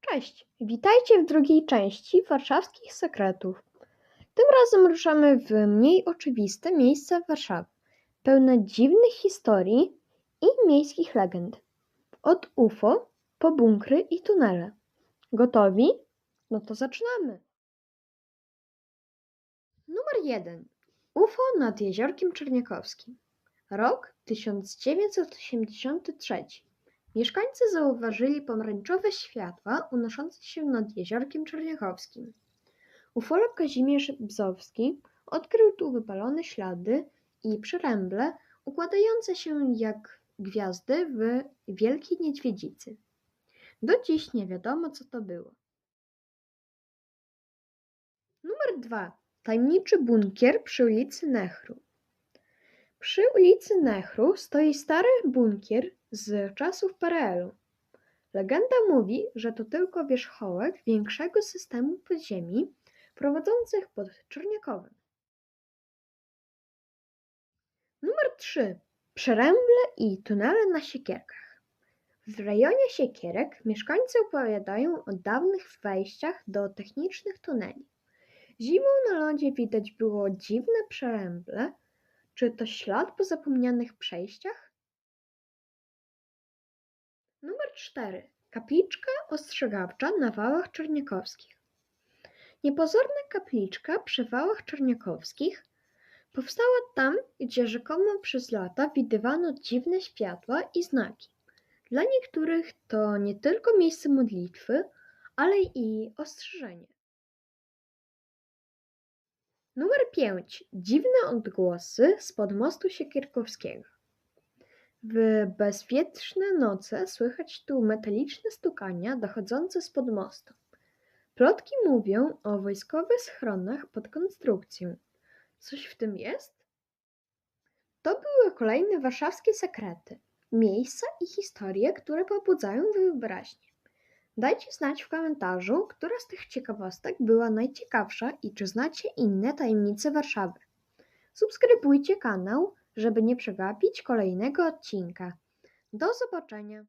Cześć, witajcie w drugiej części warszawskich sekretów. Tym razem ruszamy w mniej oczywiste miejsca Warszawy, pełne dziwnych historii i miejskich legend. Od UFO po bunkry i tunele. Gotowi? No to zaczynamy. Numer 1. UFO nad Jeziorkiem Czerniakowskim. Rok 1983. Mieszkańcy zauważyli pomarańczowe światła unoszące się nad Jeziorkiem Czerniakowskim. Ufolog Kazimierz Bzowski odkrył tu wypalone ślady i przyręble układające się jak gwiazdy w Wielkiej Niedźwiedzicy. Do dziś nie wiadomo, co to było. Numer 2. Tajemniczy bunkier przy ulicy Nehru. Przy ulicy Nehru stoi stary bunkier z czasów PRL-u. Legenda mówi, że to tylko wierzchołek większego systemu podziemi prowadzących pod Czerniakowem. Numer 3. Przeręble i tunele na Siekierkach. W rejonie Siekierek mieszkańcy opowiadają o dawnych wejściach do technicznych tuneli. Zimą na lądzie widać było dziwne przeręble. Czy to ślad po zapomnianych przejściach? Numer 4. Kapliczka ostrzegawcza na wałach czerniakowskich. Niepozorna kapliczka przy wałach czerniakowskich powstała tam, gdzie rzekomo przez lata widywano dziwne światła i znaki. Dla niektórych to nie tylko miejsce modlitwy, ale i ostrzeżenie. Numer 5. Dziwne odgłosy spod mostu Siekierkowskiego. W bezwietrzne noce słychać tu metaliczne stukania dochodzące spod mostu. Plotki mówią o wojskowych schronach pod konstrukcją. Coś w tym jest? To były kolejne warszawskie sekrety, miejsca i historie, które pobudzają wyobraźnię. Dajcie znać w komentarzu, która z tych ciekawostek była najciekawsza i czy znacie inne tajemnice Warszawy. Subskrybujcie kanał, żeby nie przegapić kolejnego odcinka. Do zobaczenia!